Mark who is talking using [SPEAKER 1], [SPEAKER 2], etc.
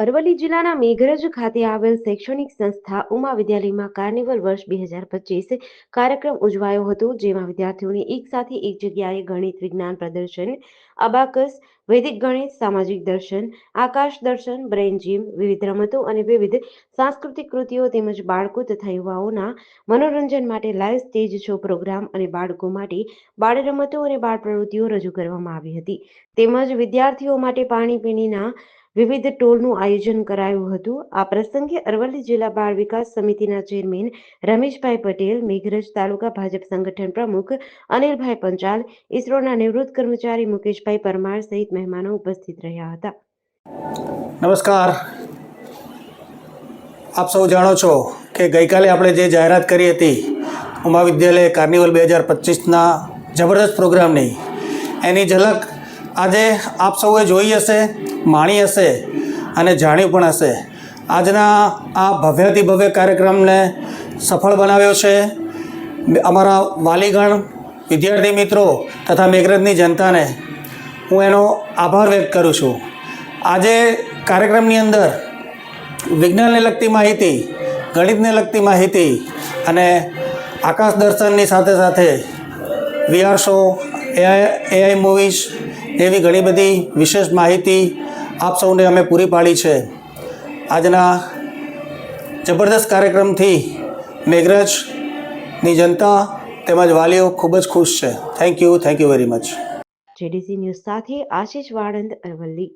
[SPEAKER 1] અરવલ્લી જિલ્લાના મેઘરજ ખાતે આવેલ શૈક્ષણિક સંસ્થા ઉમા વિદ્યાલયમાં કાર્નિવલ વર્ષ બે હજાર પચીસ કાર્યક્રમ ઉજવાયો હતો, જેમાં વિદ્યાર્થીઓને એક સાથે એક જગ્યાએ ગણિત, વિજ્ઞાન પ્રદર્શન, અબાકસ, વૈદિક ગણિત, સામાજિક દર્શન, આકાશ દર્શન બ્રેન જીમ, વિવિધ રમતો અને વિવિધ સાંસ્કૃતિક કૃતિઓ તેમજ બાળકો તથા યુવાઓના મનોરંજન માટે લાઈવ સ્ટેજ શો પ્રોગ્રામ અને બાળકો માટે બાળ રમતો અને બાળ પ્રવૃત્તિઓ રજૂ કરવામાં આવી હતી. તેમજ વિદ્યાર્થીઓ માટે પાણીપીણીના વિવિધ ટોલનું આયોજન કરાયું હતું. આ પ્રસંગે અરવલ્લી જિલ્લા બાળ વિકાસ સમિતિના ચેરમેન રમેશભાઈ પટેલ, મેઘરજ તાલુકા ભાજપ સંગઠન પ્રમુખ અનિલભાઈ પંચાલ, ઇસરોના નિવૃત્ત કર્મચારી મુકેશભાઈ પરમાર સહિત મહેમાનો ઉપસ્થિત રહ્યા હતા.
[SPEAKER 2] નમસ્કાર. આપ સૌ જાણો છો કે ગઈકાલે આપણે જે જાહેરાત કરી હતી, ઉમા વિદ્યાલય કાર્નિવલ બે હજાર પચીસના જબરદસ્ત પ્રોગ્રામની, એની ઝલક આજે આપ સૌએ જોઈ હશે, માણી હશે અને જાણ્યું પણ હશે. આજના આ ભવ્યથી ભવ્ય કાર્યક્રમને સફળ બનાવ્યો છે. અમારા વાલીગણ, વિદ્યાર્થી મિત્રો તથા મેઘરજની જનતાને હું એનો આભાર વ્યક્ત કરું છું. આજે કાર્યક્રમની અંદર વિજ્ઞાનને લગતી માહિતી, ગણિતને લગતી માહિતી અને આકાશ દર્શનની સાથે સાથે VR show AI AI movies એવી ઘણી બધી વિશેષ માહિતી આપ સૌને અમે પૂરી પાડી છે. આજના જબરદસ્ત કાર્યક્રમથી મેઘરજની જનતા તેમજ વાલીઓ ખૂબ જ ખુશ છે. Thank you thank you very much
[SPEAKER 1] JDC news સાથે આશીષ વાળંદ અરવલ્લી.